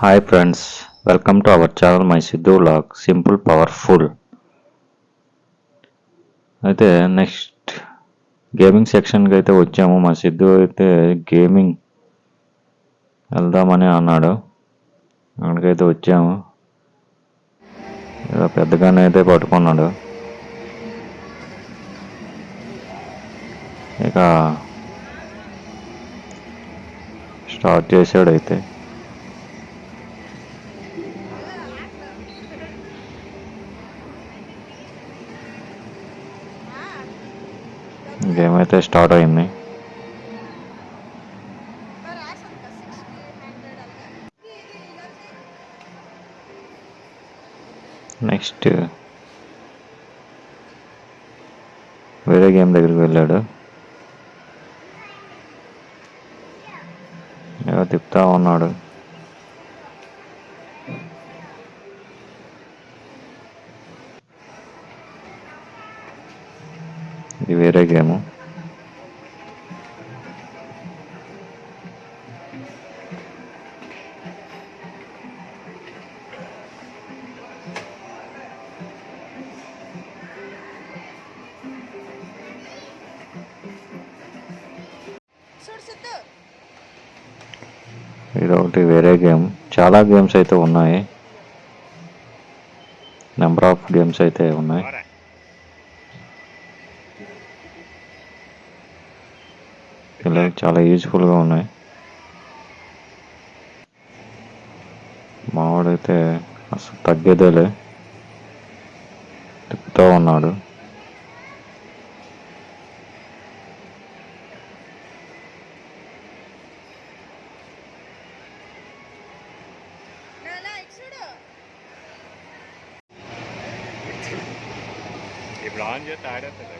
Hi friends welcome to our channel my Siddhu log simple powerful అయితే next gaming సెక్షన్కి అయితే వచ్చాము. మా సిద్ధు అయితే గేమింగ్ వెళ్దామని అన్నాడు. అక్కడికైతే వచ్చాము. ఇలా పెద్దగానే అయితే పట్టుకున్నాడు. ఇక స్టార్ట్ చేసాడు అయితే. గేమ్ అయితే స్టార్ట్ అయింది. నెక్స్ట్ వేరే గేమ్ దగ్గరికి వెళ్ళాడు. తిప్పుతా ఉన్నాడు. ఇది వేరే గేము. ఇది ఒకటి వేరే గేమ్. చాలా గేమ్స్ అయితే ఉన్నాయి. నెంబర్ ఆఫ్ గేమ్స్ అయితే ఉన్నాయి. ఇలా చాలా యూజ్ఫుల్గా ఉన్నాయి. మావాడైతే అసలు తగ్గేదేలే. తిప్పుతూ ఉన్నాడు. ఇప్పుడు ఆన్ చేస్తే ఆడేస్తుంది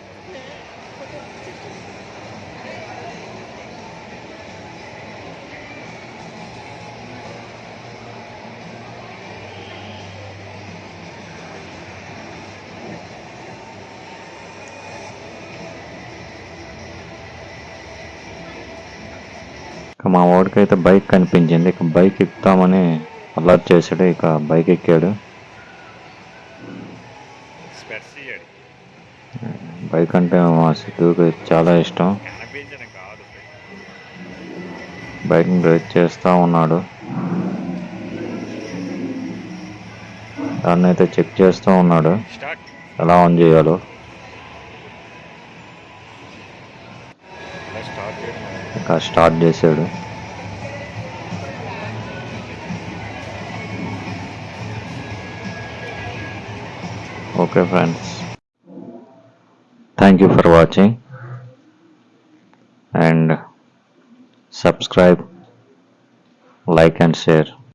ఇక మా వాడికి అయితే బైక్ కనిపించింది. ఇక బైక్ ఎక్కుతామని అలర్ట్ చేశాడు. ఇక బైక్ ఎక్కాడు. స్పెట్స్ బైక్ అంటే మా సిద్ధుకి చాలా ఇష్టం. బైక్ బైక్ని డ్రైవ్ చేస్తూ ఉన్నాడు. దాన్ని అయితే చెక్ చేస్తూ ఉన్నాడు. ఎలా ఆన్ చేయాలో. ఇంకా స్టార్ట్ చేశాడు. Okay friends. thank you for watching. And subscribe like and share.